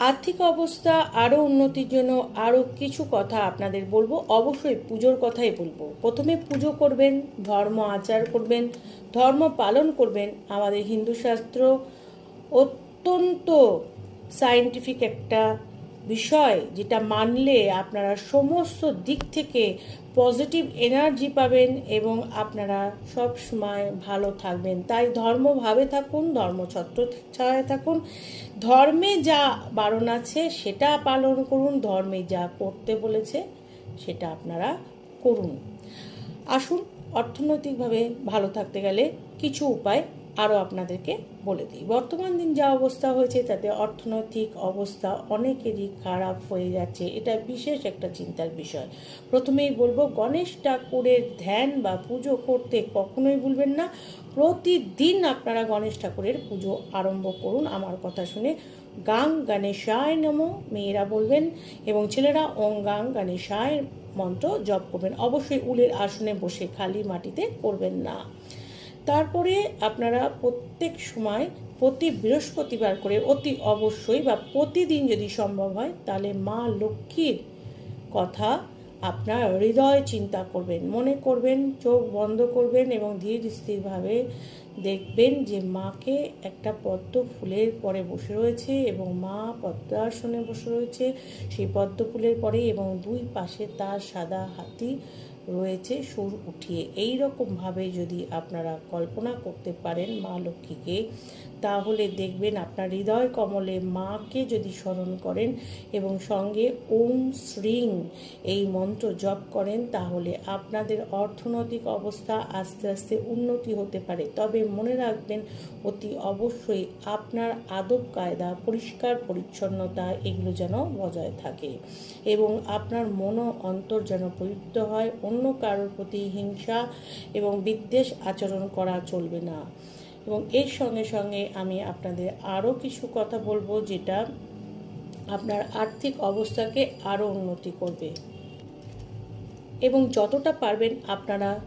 আর্থিক অবস্থা আরও উন্নতির জন্য আরও কিছু কথা আপনাদের বলব। অবশ্যই পুজোর কথাই বলব। প্রথমে পুজো করবেন, ধর্ম আচার করবেন, ধর্ম পালন করবেন। আমাদের হিন্দু শাস্ত্র অত্যন্ত সায়েন্টিফিক একটা বিষয় যেটা মানলে আপনারা সমস্ত দিক থেকে পজিটিভ এনার্জি পাবেন এবং আপনারা সব সময় ভালো থাকবেন। তাই ধর্মভাবে থাকুন ধর্মছত্র ছায় থাকুন। ধর্মে যা বারণ আছে সেটা পালন করুন, ধর্মে যা করতে বলেছে সেটা আপনারা করুন। আসুন, অর্থনৈতিকভাবে ভালো থাকতে গেলে কিছু উপায় আরও আপনাদেরকে বলে দিই। বর্তমান দিন যা অবস্থা হয়েছে, তাতে অর্থনৈতিক অবস্থা অনেকেরই খারাপ হয়ে যাচ্ছে। এটা বিশেষ একটা চিন্তার বিষয়। প্রথমেই বলব, গণেশ ঠাকুরের ধ্যান বা পুজো করতে কখনোই ভুলবেন না। প্রতিদিন আপনারা গণেশ ঠাকুরের পুজো আরম্ভ করুন। আমার কথা শুনে গাং গণেশায় নমো মেয়েরা বলবেন এবং ছেলেরা ওং গাং গণেশায় মন্ত্র জপ করবেন। অবশ্যই উলের আসনে বসে খালি মাটিতে করবেন না। তারপরে আপনারা প্রত্যেক সময় প্রতি বৃহস্পতিবার করে অতি অবশ্যই বা প্রতিদিন যদি সম্ভব হয়, তাহলে মা লক্ষ্মীর কথা আপনার হৃদয় চিন্তা করবেন, মনে করবেন, চোখ বন্ধ করবেন এবং ধীর স্থিরভাবে দেখবেন যে মাকে একটা পদ্ম ফুলের পরে বসে রয়েছে এবং মা পদ্মাসনে বসে রয়েছে। সেই পদ্ম ফুলের পরে এবং দুই পাশে তার সাদা হাতি রয়েছে, সুর উঠিয়ে। এই রকমভাবে যদি আপনারা কল্পনা করতে পারেন মা লক্ষ্মীকে, তাহলে দেখবেন আপনার হৃদয় কমলে মাকে যদি স্মরণ করেন এবং সঙ্গে ওম শ্রিং এই মন্ত্র জপ করেন, তাহলে আপনাদের অর্থনৈতিক অবস্থা আস্তে আস্তে উন্নতি হতে পারে। তবে মনে রাখবেন, অতি অবশ্যই আপনার আদব কায়দা, পরিষ্কার পরিচ্ছন্নতা এগুলো যেন বজায় থাকে এবং আপনার মন অন্তর যেন পবিত্র হয়, অন্য কারোর প্রতি হিংসা এবং বিদ্বেষ আচরণ করা চলবে না। এবং এর সঙ্গে সঙ্গে আমি আপনাদের আরও কিছু কথা বলব যেটা আপনার আর্থিক অবস্থাকে আরও উন্নতি করবে। এবং যতটা পারবেন আপনারা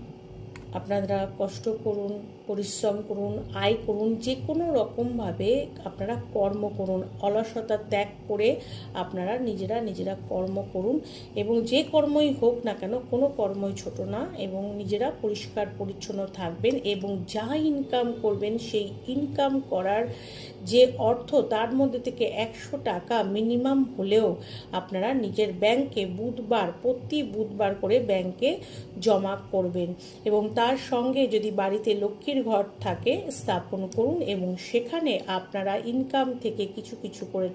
আপনারা কষ্ট করুন। পরিশ্রম করুন, আয় করুন যে কোনো রকমভাবে আপনারা কর্ম করুন। অলসতা ত্যাগ করে আপনারা নিজেরা নিজেরা কর্ম করুন এবং যে কর্মই হোক না কেন, কোনো কর্মই ছোট না এবং নিজেরা পরিষ্কার পরিচ্ছন্ন থাকবেন এবং যা ইনকাম করবেন সেই ইনকাম করার যে অর্থ, তার মধ্যে থেকে একশো টাকা মিনিমাম হলেও আপনারা নিজের ব্যাংকে বুধবার, প্রতি বুধবার করে ব্যাংকে জমা করবেন এবং তার সঙ্গে যদি বাড়িতে লক্ষ্মীর ঘর থাকে স্থাপন করুন এবং সেখানে আপনারা ইনকাম থেকে কিছু কিছু করে